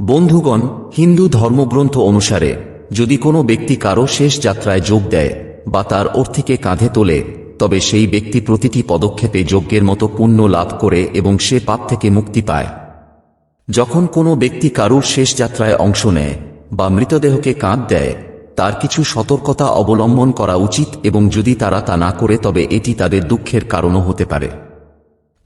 বন্ধুগণ, হিন্দু ধর্মগ্রন্থ অনুসারে, যদি কোনো ব্যক্তি কারও শেষ যাত্রায় যোগ দেয় বা তার অর্থিকে কাঁধে তোলে, তবে সেই ব্যক্তি প্রতিটি পদক্ষেপে যজ্ঞের মতো পুণ্য লাভ করে এবং সে পাপ থেকে মুক্তি পায়। যখন কোনো ব্যক্তি কারুর শেষ যাত্রায় অংশ নেয় বা মৃতদেহকে কাঁধ দেয়, তার কিছু সতর্কতা অবলম্বন করা উচিত এবং যদি তারা তা না করে, তবে এটি তাদের দুঃখের কারণও হতে পারে।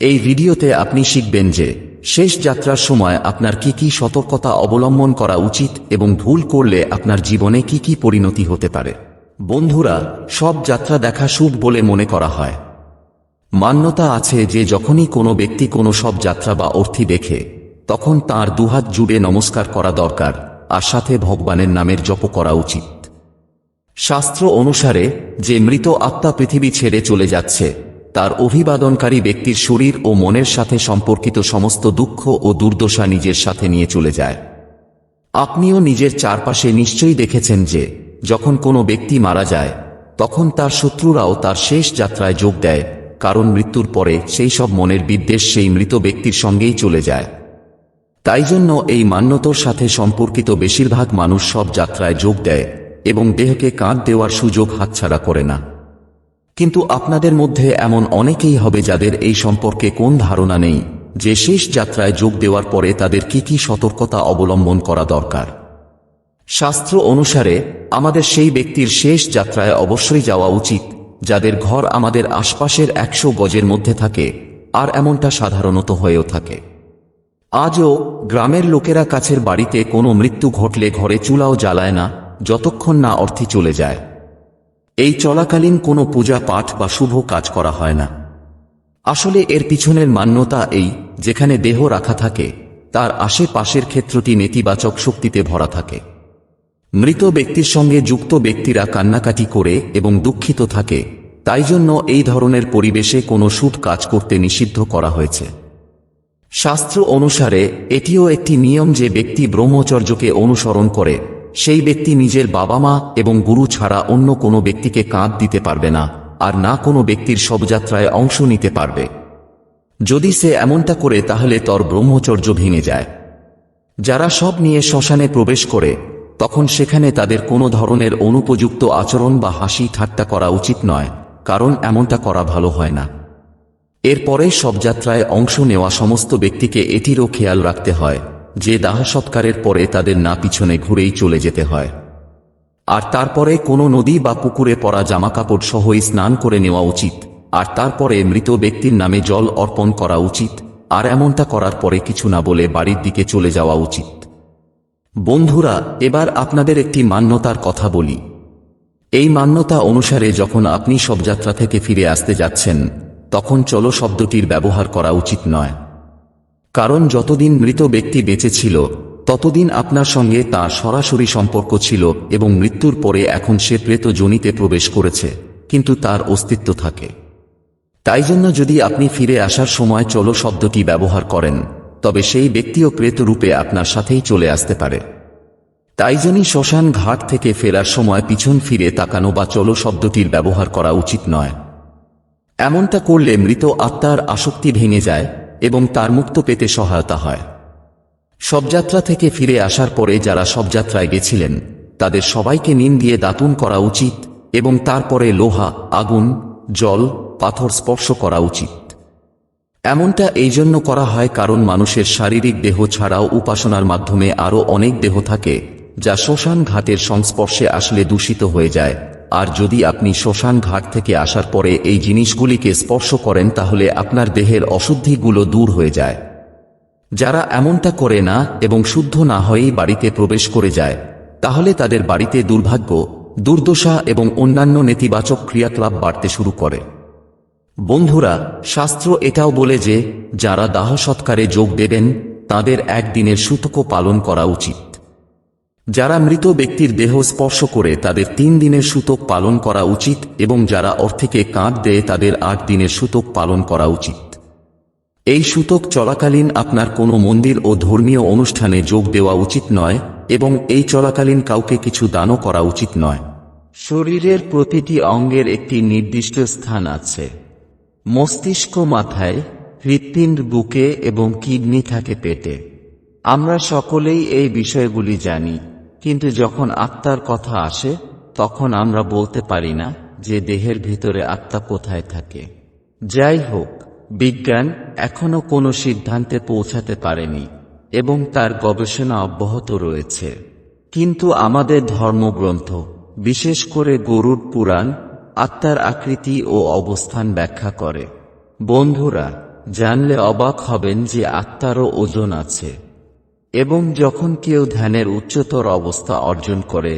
এই ভিডিওতে আপনি শিখবেন যে শেষ যাত্রার সময় আপনার কি কি সতর্কতা অবলম্বন করা উচিত এবং ভুল করলে আপনার জীবনে কি কি পরিণতি হতে পারে। বন্ধুরা, সব যাত্রা দেখা শুভ বলে মনে করা হয়। মান্যতা আছে যে যখনই কোনো ব্যক্তি কোনো সব যাত্রা বা অর্থি দেখে, তখন তার দুহাত জুড়ে নমস্কার করা দরকার, আর সাথে ভগবানের নামের জপ করা উচিত। শাস্ত্র অনুসারে, যে মৃত আত্মা পৃথিবী ছেড়ে চলে যাচ্ছে তার অভিবাদনকারী ব্যক্তির শরীর ও মনের সাথে সম্পর্কিত সমস্ত দুঃখ ও দুর্দশা নিজের সাথে নিয়ে চলে যায়। আপনিও নিজের চারপাশে নিশ্চয়ই দেখেছেন যে, যখন কোনো ব্যক্তি মারা যায়, তখন তার শত্রুরাও তার শেষ যাত্রায় যোগ দেয়, কারণ মৃত্যুর পরে সেই সব মনের বিদ্বেষ সেই মৃত ব্যক্তির সঙ্গেই চলে যায়। তাই জন্য এই মান্যতর সাথে সম্পর্কিত বেশিরভাগ মানুষ সব যাত্রায় যোগ দেয় এবং দেহকে কাঁধ দেওয়ার সুযোগ হাতছাড়া করে না। কিন্তু আপনাদের মধ্যে এমন অনেকেই হবে যাদের এই সম্পর্কে কোন ধারণা নেই, যে শেষ যাত্রায় যোগ দেওয়ার পরে তাদের কি কি সতর্কতা অবলম্বন করা দরকার। শাস্ত্র অনুসারে, আমাদের সেই ব্যক্তির শেষ যাত্রায় অবশ্যই যাওয়া উচিত, যাদের ঘর আমাদের আশপাশের একশো গজের মধ্যে থাকে, আর এমনটা সাধারণত হয়েও থাকে। আজও গ্রামের লোকেরা কাছের বাড়িতে কোনো মৃত্যু ঘটলে ঘরে চুলাও জ্বালায় না, যতক্ষণ না অর্থে চলে যায়। এই চলাকালীন কোনো পূজা পাঠ বা শুভ কাজ করা হয় না। আসলে এর পিছনের মান্যতা এই, যেখানে দেহ রাখা থাকে, তার আশেপাশের ক্ষেত্রটি নেতিবাচক শক্তিতে ভরা থাকে। মৃত ব্যক্তির সঙ্গে যুক্ত ব্যক্তিরা কান্নাকাটি করে এবং দুঃখিত থাকে, তাই জন্য এই ধরনের পরিবেশে কোনো শুভ কাজ করতে নিষিদ্ধ করা হয়েছে। শাস্ত্র অনুসারে, এটিও একটি নিয়ম যে ব্যক্তি ব্রহ্মচর্যকে অনুসরণ করে সেই ব্যক্তি নিজের বাবা মা এবং গুরু ছাড়া অন্য কোনো ব্যক্তিকে কাঁধ দিতে পারবে না, আর না কোনো ব্যক্তির শবযাত্রায় অংশ নিতে পারবে। যদি সে এমনটা করে, তাহলে তর ব্রহ্মচর্য ভেঙে যায়। যারা সব নিয়ে শ্মশানে প্রবেশ করে, তখন সেখানে তাদের কোনো ধরনের অনুপযুক্ত আচরণ বা হাসি ঠাট্টা করা উচিত নয়, কারণ এমনটা করা ভালো হয় না। এরপরে শবযাত্রায় অংশ নেওয়া সমস্ত ব্যক্তিকে এটিরও খেয়াল রাখতে হয়। যে দাহ সৎকারের পরে তাদের না পিছনে ঘুরেই চলে যেতে হয়। আর তারপরে কোনো নদী বা পুকুরে পড়া জামাকাপড় সহই স্নান করে নেওয়া উচিত, আর তারপরে মৃত ব্যক্তির নামে জল অর্পণ করা উচিত, আর এমনটা করার পরে কিছু না বলে বাড়ির দিকে চলে যাওয়া উচিত। বন্ধুরা, এবার আপনাদের একটি মান্যতার কথা বলি। এই মান্যতা অনুসারে যখন আপনি শবযাত্রা থেকে ফিরে আসতে যাচ্ছেন, তখন চলো শব্দটির ব্যবহার করা উচিত নয়। কারণ যতদিন মৃত ব্যক্তি বেঁচে ছিল, ততদিন আপনার সঙ্গে তার সরাসরি সম্পর্ক ছিল এবং মৃত্যুর পরে এখন সে প্রেত জনিতে প্রবেশ করেছে, কিন্তু তার অস্তিত্ব থাকে। তাই জন্য যদি আপনি ফিরে আসার সময় চলো শব্দটি ব্যবহার করেন, তবে সেই ব্যক্তিও প্রেত রূপে আপনার সাথেই চলে আসতে পারে। তাই জন্যই শ্মশান ঘাট থেকে ফেরার সময় পিছন ফিরে তাকানো বা চলো শব্দটির ব্যবহার করা উচিত নয়। এমনটা করলে মৃত আত্মার আসক্তি ভেঙে যায় এবং তার মুক্ত পেতে সহায়তা হয়। শবযাত্রা থেকে ফিরে আসার পরে যারা শবযাত্রায় গেছিলেন, তাদের সবাইকে নিন দিয়ে দাতুন করা উচিত এবং তারপরে লোহা, আগুন, জল, পাথর স্পর্শ করা উচিত। এমনটা এই জন্য করা হয় কারণ মানুষের শারীরিক দেহ ছাড়াও উপাসনার মাধ্যমে আরও অনেক দেহ থাকে, যা শ্মশান ঘাটের সংস্পর্শে আসলে দূষিত হয়ে যায়। আর যদি আপনি শ্মশান ঘাট থেকে আসার পরে এই জিনিসগুলিকে স্পর্শ করেন, তাহলে আপনার দেহের অশুদ্ধিগুলো দূর হয়ে যায়। যারা এমনটা করে না এবং শুদ্ধ না হয়েই বাড়িতে প্রবেশ করে যায়, তাহলে তাদের বাড়িতে দুর্ভাগ্য, দুর্দশা এবং অন্যান্য নেতিবাচক ক্রিয়াকলাপ বাড়তে শুরু করে। বন্ধুরা, শাস্ত্র এটাও বলে যে, যারা দাহ সৎকারে যোগ দেবেন, তাদের একদিনের সূতক পালন করা উচিত। যারা মৃত ব্যক্তির দেহ স্পর্শ করে তাদের তিন দিনের সূতক পালন করা উচিত এবং যারা অর্থেকে কাঁধ দেয় তাদের আট দিনের সূতক পালন করা উচিত। এই সূতক চলাকালীন আপনার কোনো মন্দির ও ধর্মীয় অনুষ্ঠানে যোগ দেওয়া উচিত নয় এবং এই চলাকালীন কাউকে কিছু দানও করা উচিত নয়। শরীরের প্রতিটি অঙ্গের একটি নির্দিষ্ট স্থান আছে। মস্তিষ্ক মাথায় হৃৎপিণ্ড, বুকে এবং কিডনি থাকে পেটে। আমরা সকলেই এই বিষয়গুলি জানি। কিন্তু যখন আত্মার কথা আসে, তখন আমরা বলতে পারি না যে দেহের ভিতরে আত্মা কোথায় থাকে। যাই হোক, বিজ্ঞান এখনও কোনো সিদ্ধান্তে পৌঁছাতে পারেনি এবং তার গবেষণা অব্যাহত রয়েছে। কিন্তু আমাদের ধর্মগ্রন্থ, বিশেষ করে গরুর পুরাণ, আত্মার আকৃতি ও অবস্থান ব্যাখ্যা করে। বন্ধুরা, জানলে অবাক হবেন যে আত্মারও ওজন আছে। এবং যখন কেউ ধ্যানের উচ্চতর অবস্থা অর্জন করে,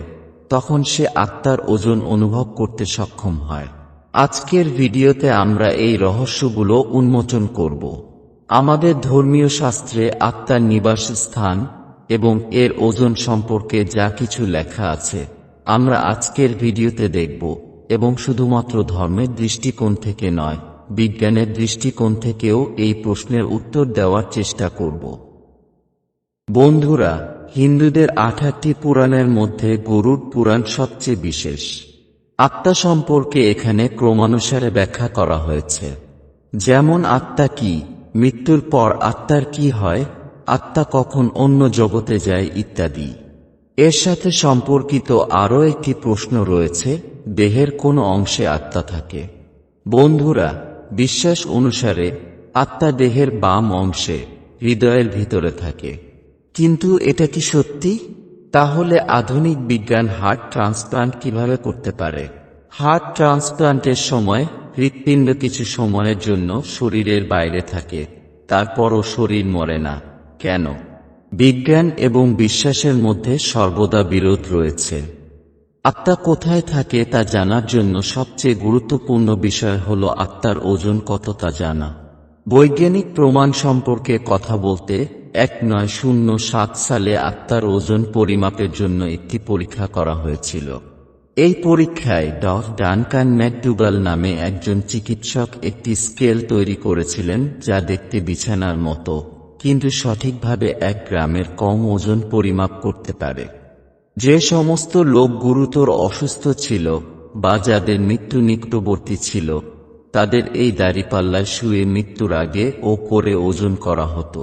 তখন সে আত্মার ওজন অনুভব করতে সক্ষম হয়। আজকের ভিডিওতে আমরা এই রহস্যগুলো উন্মোচন করব। আমাদের ধর্মীয় শাস্ত্রে আত্মার নিবাস স্থান এবং এর ওজন সম্পর্কে যা কিছু লেখা আছে, আমরা আজকের ভিডিওতে দেখব এবং শুধুমাত্র ধর্মের দৃষ্টিকোণ থেকে নয়, বিজ্ঞানের দৃষ্টিকোণ থেকেও এই প্রশ্নের উত্তর দেওয়ার চেষ্টা করব। বন্ধুরা, হিন্দুদের আঠারটি পুরাণের মধ্যে গরুর পুরাণ সবচেয়ে বিশেষ। আত্মা সম্পর্কে এখানে ক্রমানুসারে ব্যাখ্যা করা হয়েছে। যেমন, আত্মা কি? মৃত্যুর পর আত্মার কি হয়? আত্মা কখন অন্য জগতে যায় ইত্যাদি। এর সাথে সম্পর্কিত আরও একটি প্রশ্ন রয়েছে, দেহের কোন অংশে আত্মা থাকে। বন্ধুরা, বিশ্বাস অনুসারে আত্মা দেহের বাম অংশে, হৃদয়ের ভিতরে থাকে। কিন্তু এটা কি সত্যি? তাহলে আধুনিক বিজ্ঞান হার্ট ট্রান্সপ্লান্ট কীভাবে করতে পারে? হার্ট ট্রান্সপ্লান্টের সময় হৃৎপিণ্ড কিছু সময়ের জন্য শরীরের বাইরে থাকে, তারপরও শরীর মরে না। কেন? বিজ্ঞান এবং বিশ্বাসের মধ্যে সর্বদা বিরোধ রয়েছে। আত্মা কোথায় থাকে তা জানার জন্য সবচেয়ে গুরুত্বপূর্ণ বিষয় হল আত্মার ওজন কত তা জানা। বৈজ্ঞানিক প্রমাণ সম্পর্কে কথা বলতে এক নয় শূন্য সাত সালে আত্মার ওজন পরিমাপের জন্য একটি পরীক্ষা করা হয়েছিল। এই পরীক্ষায় ড ডানকান ম্যাকডুগাল নামে একজন চিকিৎসক একটি স্কেল তৈরি করেছিলেন যা দেখতে বিছানার মতো, কিন্তু সঠিকভাবে এক গ্রামের কম ওজন পরিমাপ করতে পারে। যে সমস্ত লোক গুরুতর অসুস্থ ছিল বা যাদের মৃত্যু নিকটবর্তী ছিল, তাদের এই দাড়িপাল্লায় শুয়ে মৃত্যুর আগে ও করে ওজন করা হতো।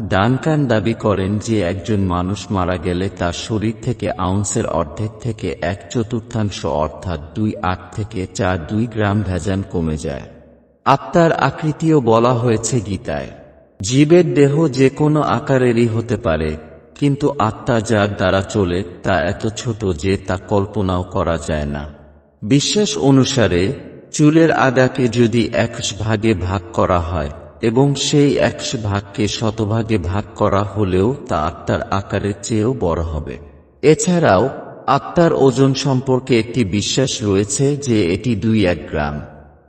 ডানকান দাবি করেন যে একজন মানুষ মারা গেলে তার শরীর থেকে আউন্সের অর্ধেক থেকে এক চতুর্থাংশ অর্থাৎ দুই আট থেকে চার দুই গ্রাম ভেজান কমে যায়। আত্মার আকৃতিও বলা হয়েছে গীতায়, জীবের দেহ যে কোনো আকারেরই হতে পারে, কিন্তু আত্মা যার দ্বারা চলে তা এত ছোট যে তা কল্পনাও করা যায় না। বিশ্বাস অনুসারে, চুলের আদাকে যদি একশ ভাগে ভাগ করা হয় এবং সেই একশো ভাগকে শতভাগে ভাগ করা হলেও তা আত্মার আকারের চেয়েও বড় হবে। এছাড়াও, আত্মার ওজন সম্পর্কে একটি বিশ্বাস রয়েছে যে এটি দুই এক গ্রাম।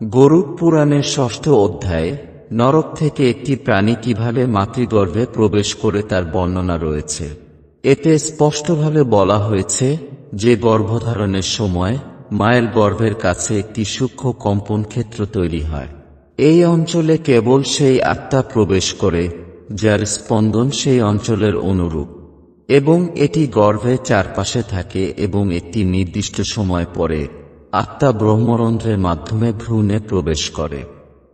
গরুড পুরাণের ষষ্ঠ অধ্যায়ে, নরক থেকে একটি প্রাণী কীভাবে মাতৃগর্ভে প্রবেশ করে তার বর্ণনা রয়েছে। এতে স্পষ্টভাবে বলা হয়েছে যে গর্ভধারণের সময় মায়ের গর্ভের কাছে একটি সূক্ষ্ম কম্পন ক্ষেত্র তৈরি হয়। এই অঞ্চলে কেবল সেই আত্মা প্রবেশ করে, যার স্পন্দন সেই অঞ্চলের অনুরূপ। এবং এটি গর্ভের চারপাশে থাকে এবং একটি নির্দিষ্ট সময় পরে আত্মা ব্রহ্মরন্ধ্রের মাধ্যমে ভ্রূণে প্রবেশ করে।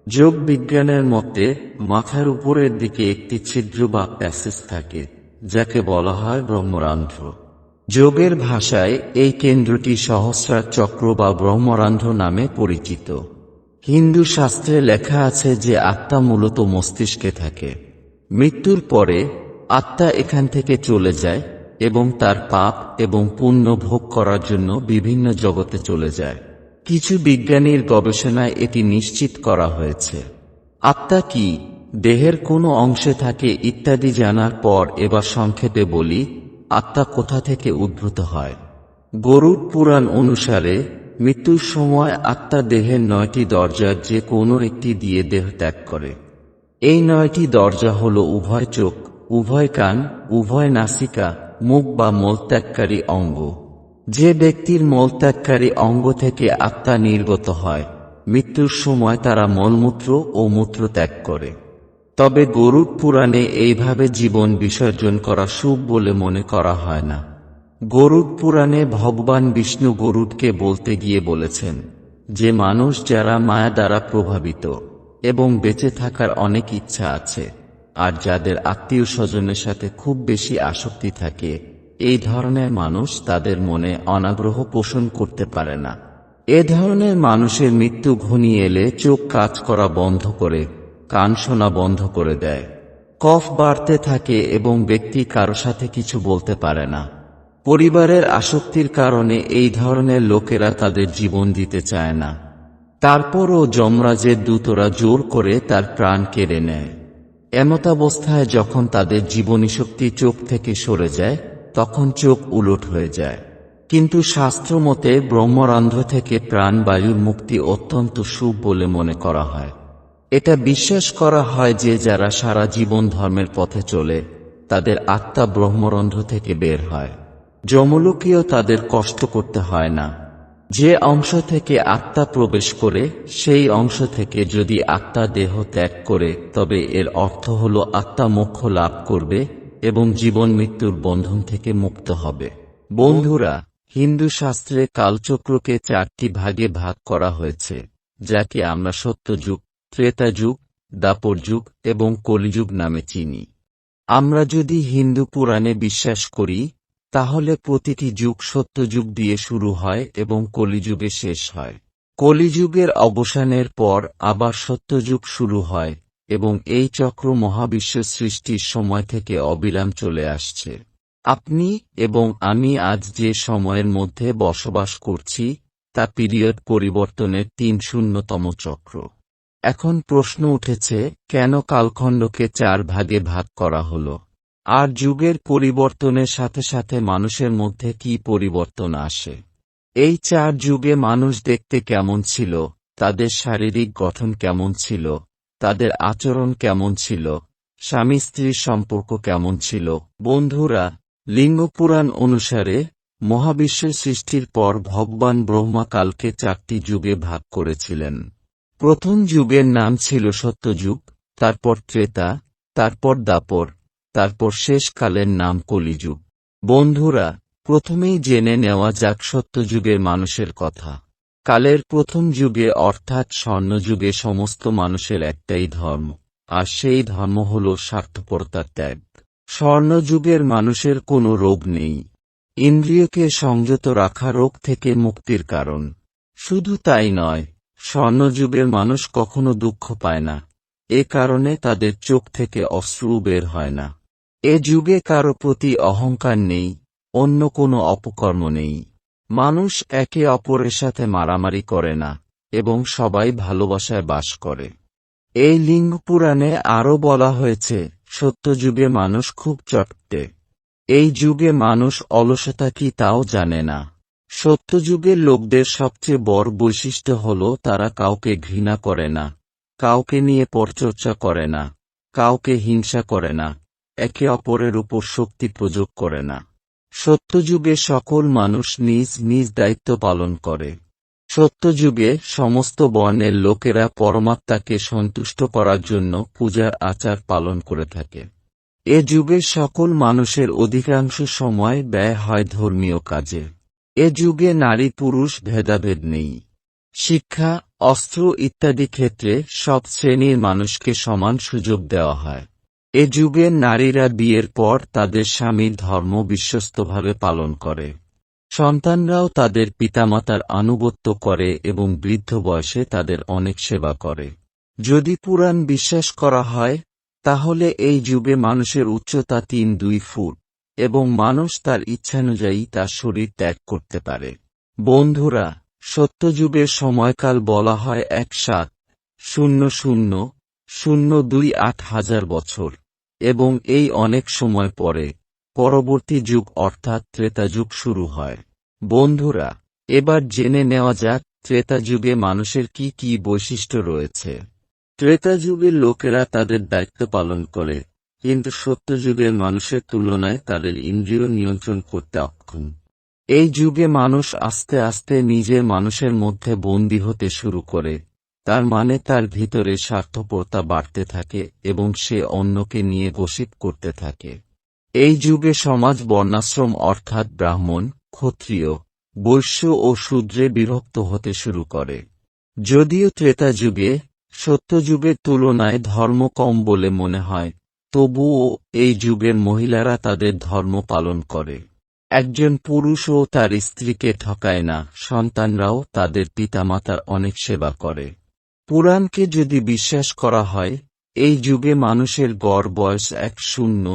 যোগ বিজ্ঞানের মতে, মাথার উপরের দিকে একটি ছিদ্র বা প্যাসেজ থাকে, যাকে বলা হয় ব্রহ্মরান্ধ্র। যোগের ভাষায় এই কেন্দ্রটি সহস্রার চক্র বা ব্রহ্মরান্ধ্র নামে পরিচিত। হিন্দু শাস্ত্রে লেখা আছে যে আত্মা মূলত মস্তিষ্কে থাকে। মৃত্যুর পরে আত্মা এখান থেকে চলে যায় এবং তার পাপ এবং পুণ্য ভোগ করার জন্য বিভিন্ন জগতে চলে যায়। কিছু বিজ্ঞানীর গবেষণায় এটি নিশ্চিত করা হয়েছে। আত্মা কি? দেহের কোনো অংশে থাকে ইত্যাদি জানার পর এবার সংক্ষেপে বলি, আত্মা কোথা থেকে উদ্ভূত হয়? গরুড পুরাণ অনুসারে মৃত্যুর সময় আত্মা দেহের নয়টি দরজার যে কোনো একটি দিয়ে দেহ ত্যাগ করে। এই নয়টি দরজা হল উভয় চোখ, উভয় কান, উভয় নাসিকা, মুখ বা মলত্যাগকারী অঙ্গ। যে ব্যক্তির মলত্যাগকারী অঙ্গ থেকে আত্মা নির্গত হয়, মৃত্যুর সময় তারা মলমূত্র ও মূত্র ত্যাগ করে। তবে গরুর পুরাণে এইভাবে জীবন বিসর্জন করা শুভ বলে মনে করা হয় না। গরুড পুরাণে ভগবান বিষ্ণু গরুডকে বলতে গিয়ে বলেছেন, যে মানুষ যারা মায়া দ্বারা প্রভাবিত এবং বেঁচে থাকার অনেক ইচ্ছা আছে, আর যাদের আত্মীয় স্বজনের সাথে খুব বেশি আসক্তি থাকে, এই ধরনের মানুষ তাদের মনে অনাগ্রহ পোষণ করতে পারে না। এ ধরনের মানুষের মৃত্যু ঘনিয়ে এলে চোখ কাজ করা বন্ধ করে, কান শোনা বন্ধ করে দেয়। কফ বাড়তে থাকে এবং ব্যক্তি কারও সাথে কিছু বলতে পারে না। পরিবারের আসক্তির কারণে এই ধরনের লোকেরা তাদের জীবন দিতে চায় না। তারপরও যমরাজের দূতরা জোর করে তার প্রাণ কেড়ে নেয়। এমতাবস্থায় যখন তাদের জীবনী শক্তি চোখ থেকে সরে যায়, তখন চোখ উলট হয়ে যায়। কিন্তু শাস্ত্রমতে ব্রহ্মরন্ধ্র থেকে প্রাণবায়ুর মুক্তি অত্যন্ত শুভ বলে মনে করা হয়। এটা বিশ্বাস করা হয় যে যারা সারা জীবন ধর্মের পথে চলে, তাদের আত্মা ব্রহ্মরন্ধ্র থেকে বের হয়। যমলোকেও তাদের কষ্ট করতে হয় না। যে অংশ থেকে আত্মা প্রবেশ করে, সেই অংশ থেকে যদি আত্মা দেহ ত্যাগ করে, তবে এর অর্থ হল আত্মা মোক্ষ লাভ করবে এবং জীবন মৃত্যুর বন্ধন থেকে মুক্ত হবে। বন্ধুরা, হিন্দু শাস্ত্রে কালচক্রকে চারটি ভাগে ভাগ করা হয়েছে, যাকে আমরা সত্যযুগ ত্রেতা যুগ দাপর যুগ এবং কলিযুগ নামে চিনি। আমরা যদি হিন্দু পুরাণে বিশ্বাস করি তাহলে প্রতিটি যুগ সত্যযুগ দিয়ে শুরু হয় এবং কলিযুগে শেষ হয়। কলিযুগের অবসানের পর আবার সত্যযুগ শুরু হয় এবং এই চক্র মহাবিশ্ব সৃষ্টির সময় থেকে অবিরাম চলে আসছে। আপনি এবং আমি আজ যে সময়ের মধ্যে বসবাস করছি, তা পিরিয়ড পরিবর্তনের তিন শূন্যতম চক্র। এখন প্রশ্ন উঠেছে, কেন কালখণ্ডকে চার ভাগে ভাগ করা হলো? আর যুগের পরিবর্তনের সাথে সাথে মানুষের মধ্যে কি পরিবর্তন আসে? এই চার যুগে মানুষ দেখতে কেমন ছিল? তাদের শারীরিক গঠন কেমন ছিল? তাদের আচরণ কেমন ছিল? স্বামী স্ত্রীর সম্পর্ক কেমন ছিল? বন্ধুরা, লিঙ্গপুরাণ অনুসারে মহাবিশ্বের সৃষ্টির পর ভগবান ব্রহ্মা কালকে চারটি যুগে ভাগ করেছিলেন। প্রথম যুগের নাম ছিল সত্যযুগ, তারপর ত্রেতা, তারপর দাপর তারপর শেষকালের নাম কলিযুগ। বন্ধুরা, প্রথমেই জেনে নেওয়া যাক সত্যযুগের মানুষের কথা। কালের প্রথম যুগে অর্থাৎ স্বর্ণযুগে সমস্ত মানুষের একটাই ধর্ম, আর সেই ধর্ম হল স্বার্থপরতার ত্যাগ। স্বর্ণযুগের মানুষের কোনো রোগ নেই। ইন্দ্রিয়কে সংযত রাখা রোগ থেকে মুক্তির কারণ। শুধু তাই নয়, স্বর্ণযুগের মানুষ কখনো দুঃখ পায় না। এ কারণে তাদের চোখ থেকে অশ্রু বের হয় না। এ যুগে কারও প্রতি অহংকার নেই, অন্য কোনো অপকর্ম নেই। মানুষ একে অপরের সাথে মারামারি করে না, এবং সবাই ভালোবাসায় বাস করে। এই লিঙ্গ পুরাণে আরও বলা হয়েছে সত্যযুগে মানুষ খুব চটতে এই যুগে মানুষ অলসতা কি তাও জানে না। সত্যযুগের লোকদের সবচেয়ে বড় বৈশিষ্ট্য হল তারা কাউকে ঘৃণা করে না, কাউকে নিয়ে পরচর্চা করে না, কাউকে হিংসা করে না। একে অপরের উপর শক্তি প্রয়োগ করে না। সত্যযুগে সকল মানুষ নিজ নিজ দায়িত্ব পালন করে। সত্যযুগে সমস্ত বর্ণের লোকেরা পরমাত্মাকে সন্তুষ্ট করার জন্য পূজার আচার পালন করে থাকে। এ যুগে সকল মানুষের অধিকাংশ সময় ব্যয় হয় ধর্মীয় কাজে। এ যুগে নারী পুরুষ ভেদাভেদ নেই। শিক্ষা, অস্ত্র ইত্যাদি ক্ষেত্রে সব শ্রেণির মানুষকে সমান সুযোগ দেওয়া হয়। এ যুগে নারীরা বিয়ের পর তাদের স্বামীর ধর্ম বিশ্বস্তভাবে পালন করে। সন্তানরাও তাদের পিতামাতার আনুগত্য করে এবং বৃদ্ধ বয়সে তাদের অনেক সেবা করে। যদি পুরাণ বিশ্বাস করা হয়, তাহলে এই যুগে মানুষের উচ্চতা তিন দুই ফুট, এবং মানুষ তার ইচ্ছানুযায়ী তার শরীর ত্যাগ করতে পারে। বন্ধুরা, সত্যযুগের সময়কাল বলা হয় এক সাত, শূন্য শূন্য শূন্য দুই আট হাজার বছর। এবং এই অনেক সময় পরে, পরবর্তী যুগ অর্থাৎ ত্রেতা যুগ শুরু হয়। বন্ধুরা, এবার জেনে নেওয়া যাক, ত্রেতা যুগে মানুষের কি কি বৈশিষ্ট্য রয়েছে। ত্রেতা যুগের লোকেরা তাদের দায়িত্ব পালন করে, কিন্তু সত্যযুগের মানুষের তুলনায় তাদের ইন্দ্রিয় নিয়ন্ত্রণ করতে অক্ষম। এই যুগে মানুষ আস্তে আস্তে নিজের মানুষের মধ্যে বন্দী হতে শুরু করে তার মানে তার ভিতরে স্বার্থপরতা বাড়তে থাকে এবং সে অন্যকে নিয়ে গোসিপ করতে থাকে। এই যুগে সমাজ বর্ণাশ্রম অর্থাৎ ব্রাহ্মণ, ক্ষত্রিয়, বৈশ্য ও শূদ্রে বিভক্ত হতে শুরু করে। যদিও ত্রেতা যুগে, সত্যযুগের তুলনায় ধর্ম কম বলে মনে হয়, তবুও এই যুগের মহিলারা তাদের ধর্ম পালন করে। একজন পুরুষ ও তার স্ত্রীকে ঠকায় না, সন্তানরাও তাদের পিতামাতার অনেক সেবা করে। পুরাণকে যদি বিশ্বাস করা হয়, এই যুগে মানুষের গড় বয়স এক শূন্য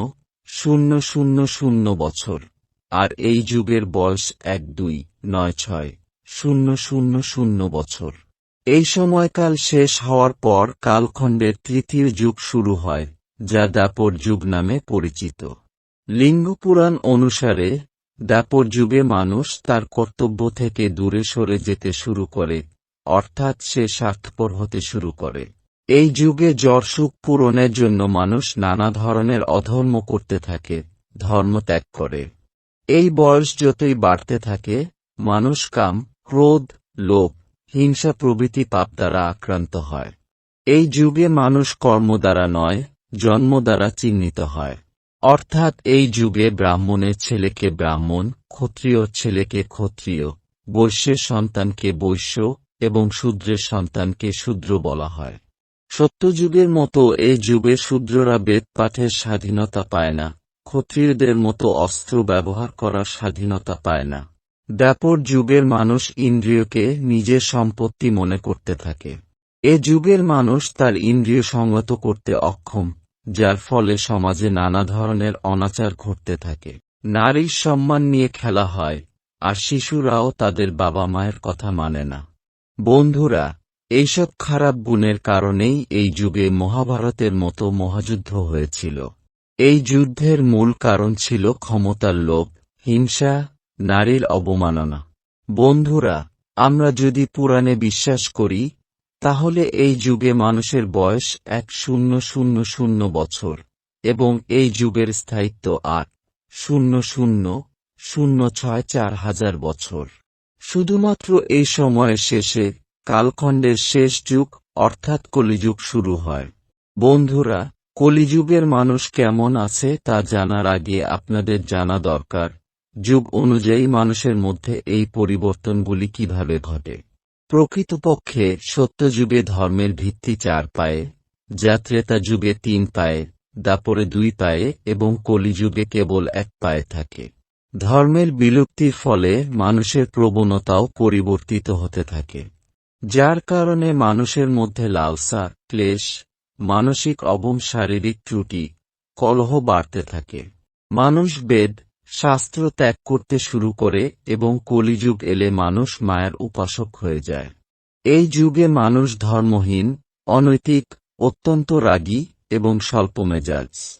শূন্য শূন্য শূন্য বছর, আর এই যুগের বয়স এক দুই, নয় ছয়, শূন্য শূন্য শূন্য বছর। এই সময়কাল শেষ হওয়ার পর কালখণ্ডের তৃতীয় যুগ শুরু হয়, যা দাপর যুগ নামে পরিচিত। লিঙ্গ পুরাণ অনুসারে, দাপর যুগে মানুষ তার কর্তব্য থেকে দূরে সরে যেতে শুরু করে অর্থাৎ সে স্বার্থপর হতে শুরু করে। এই যুগে জ্বর সুখ পূরণের জন্য মানুষ নানা ধরনের অধর্ম করতে থাকে, ধর্ম ত্যাগ করে। এই বয়স যতই বাড়তে থাকে, মানুষ কাম, ক্রোধ, লোভ, হিংসা প্রভৃতি পাপ দ্বারা আক্রান্ত হয়। এই যুগে মানুষ কর্ম দ্বারা নয়, জন্ম দ্বারা চিহ্নিত হয়। অর্থাৎ এই যুগে ব্রাহ্মণের ছেলেকে ব্রাহ্মণ, ক্ষত্রিয় ছেলেকে ক্ষত্রিয়, বৈশ্যের সন্তানকে বৈশ্য এবং শূদ্রের সন্তানকে শূদ্র বলা হয়। সত্যযুগের মতো এই যুগে শূদ্ররা বেদ পাঠের স্বাধীনতা পায় না। ক্ষত্রিয়দের মতো অস্ত্র ব্যবহার করার স্বাধীনতা পায় না। ব্যাপর যুগের মানুষ ইন্দ্রিয়কে নিজের সম্পত্তি মনে করতে থাকে। এ যুগের মানুষ তার ইন্দ্রিয় সংগত করতে অক্ষম, যার ফলে সমাজে নানা ধরনের অনাচার ঘটতে থাকে। নারীর সম্মান নিয়ে খেলা হয়, আর শিশুরাও তাদের বাবা মায়ের কথা মানে না। বন্ধুরা এইসব খারাপ গুণের কারণেই এই যুগে মহাভারতের মতো মহাযুদ্ধ হয়েছিল। এই যুদ্ধের মূল কারণ ছিল ক্ষমতার লোভ, হিংসা, নারীর অবমাননা। বন্ধুরা, আমরা যদি পুরাণে বিশ্বাস করি, তাহলে এই যুগে মানুষের বয়স এক শূন্য শূন্য শূন্য বছর, এবং এই যুগের স্থায়িত্ব আট শূন্য শূন্য শূন্য ছয় চার হাজার বছর। শুধুমাত্র এই সময়ের শেষে কালখণ্ডের শেষ যুগ, অর্থাৎ কলিযুগ শুরু হয়। বন্ধুরা, কলিযুগের মানুষ কেমন আছে তা জানার আগে আপনাদের জানা দরকার। যুগ অনুযায়ী মানুষের মধ্যে এই পরিবর্তনগুলি কীভাবে ঘটে? প্রকৃতপক্ষে সত্যযুগে ধর্মের ভিত্তি চার পায়ে যা ত্রেতা যুগে তিন পায়ে, দাপরে দুই পায়ে এবং কলিযুগে কেবল এক পায়ে থাকে। ধর্মের বিলুপ্তির ফলে মানুষের প্রবণতাও পরিবর্তিত হতে থাকে। যার কারণে মানুষের মধ্যে লালসা, ক্লেশ, মানসিক অবম শারীরিক ত্রুটি, কলহ বাড়তে থাকে। মানুষ বেদ, শাস্ত্র ত্যাগ করতে শুরু করে এবং কলিযুগ এলে মানুষ মায়ের উপাসক হয়ে যায়। এই যুগে মানুষ ধর্মহীন, অনৈতিক, অত্যন্ত রাগী এবং স্বল্পমেজাজ।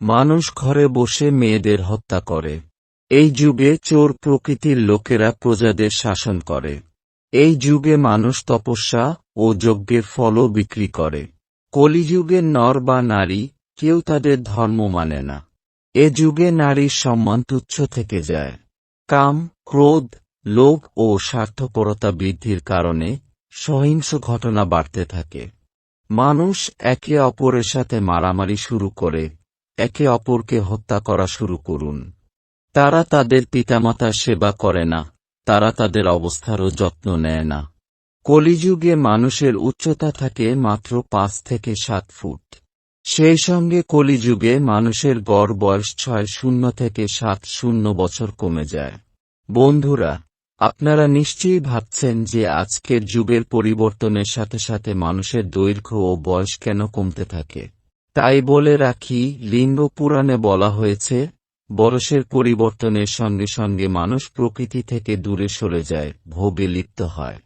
মানুষ ঘরে বসে মেয়েদের হত্যা করে। এই যুগে চোর প্রকৃতির লোকেরা প্রজাদের শাসন করে। এই যুগে মানুষ তপস্যা ও যজ্ঞের ফলও বিক্রি করে। কলিযুগের নর বা নারী, কেউ তাদের ধর্ম মানে না। এ যুগে নারীর সম্মান তুচ্ছ থেকে যায়। কাম, ক্রোধ, লোভ ও স্বার্থপরতা বৃদ্ধির কারণে সহিংস ঘটনা বাড়তে থাকে। মানুষ একে অপরের সাথে মারামারি শুরু করে, একে অপরকে হত্যা করা শুরু করুন। তারা তাদের পিতামাতার সেবা করে না, তারা তাদের অবস্থারও যত্ন নেয় না। কলিযুগে মানুষের উচ্চতা থাকে মাত্র পাঁচ থেকে সাত ফুট। সেই সঙ্গে কলিযুগে মানুষের গড় বয়স ছয় শূন্য থেকে সাত শূন্য বছর কমে যায়। বন্ধুরা, আপনারা নিশ্চয়ই ভাবছেন যে আজকের যুগের পরিবর্তনের সাথে সাথে মানুষের দৈর্ঘ্য ও বয়স কেন কমতে থাকে। তাই বলে রাখি, লিঙ্গ পুরাণে বলা হয়েছে বয়সের পরিবর্তনের সঙ্গে সঙ্গে মানুষ প্রকৃতি থেকে দূরে সরে যায়, ভোগে লিপ্ত হয়।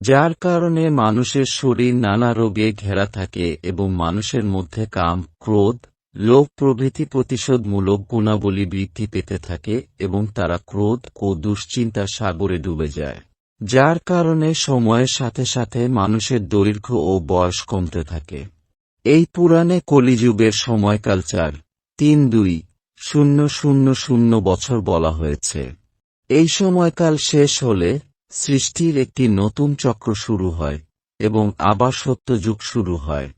যার কারণে মানুষের শরীর নানা রোগে ঘেরা থাকে এবং মানুষের মধ্যে কাম, ক্রোধ, লোভ প্রভৃতি প্রতিশোধমূলক গুণাবলী বৃদ্ধি পেতে থাকে এবং তারা ক্রোধ ও দুশ্চিন্তার সাগরে ডুবে যায়। যার কারণে সময়ের সাথে সাথে মানুষের দৈর্ঘ্য ও বয়স কমতে থাকে। এই পুরাণে কলিযুগের সময়কাল চার তিন দুই শূন্য শূন্য শূন্য বছর বলা হয়েছে। এই সময়কাল শেষ হলে সৃষ্টির একটি নতুন চক্র শুরু হয় এবং আবার সত্যযুগ শুরু হয়।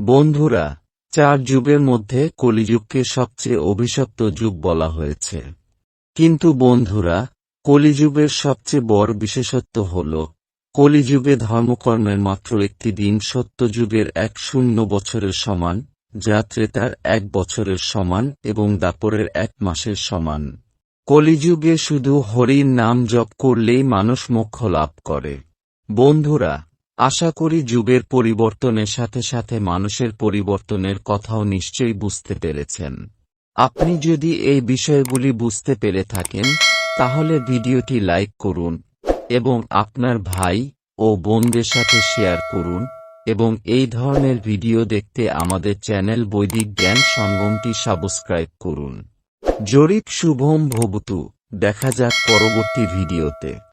বন্ধুরা, চার যুগের মধ্যে কলিযুগকে সবচেয়ে অভিশপ্ত যুগ বলা হয়েছে। কিন্তু বন্ধুরা, কলিযুগের সবচেয়ে বড় বিশেষত্ব হল, কলিযুগে ধর্মকর্মের মাত্র একটি দিন সত্যযুগের এক শূন্য বছরের সমান যা ত্রেতার এক বছরের সমান এবং দাপরের এক মাসের সমান। কলিযুগে শুধু হরির নাম জপ করলেই মানুষ মোক্ষ লাভ করে। বন্ধুরা, আশা করি যুগের পরিবর্তনের সাথে সাথে মানুষের পরিবর্তনের কথাও নিশ্চয়ই বুঝতে পেরেছেন। আপনি যদি এই বিষয়গুলি বুঝতে পেরে থাকেন, তাহলে ভিডিওটি লাইক করুন এবং আপনার ভাই ও বোনদের সাথে শেয়ার করুন। এবং এই ধরনের ভিডিও দেখতে আমাদের চ্যানেল বৈদিক জ্ঞান সঙ্গমটি সাবস্ক্রাইব করুন। জরিপ শুভম ভবতু। দেখা যাক পরবর্তী ভিডিওতে।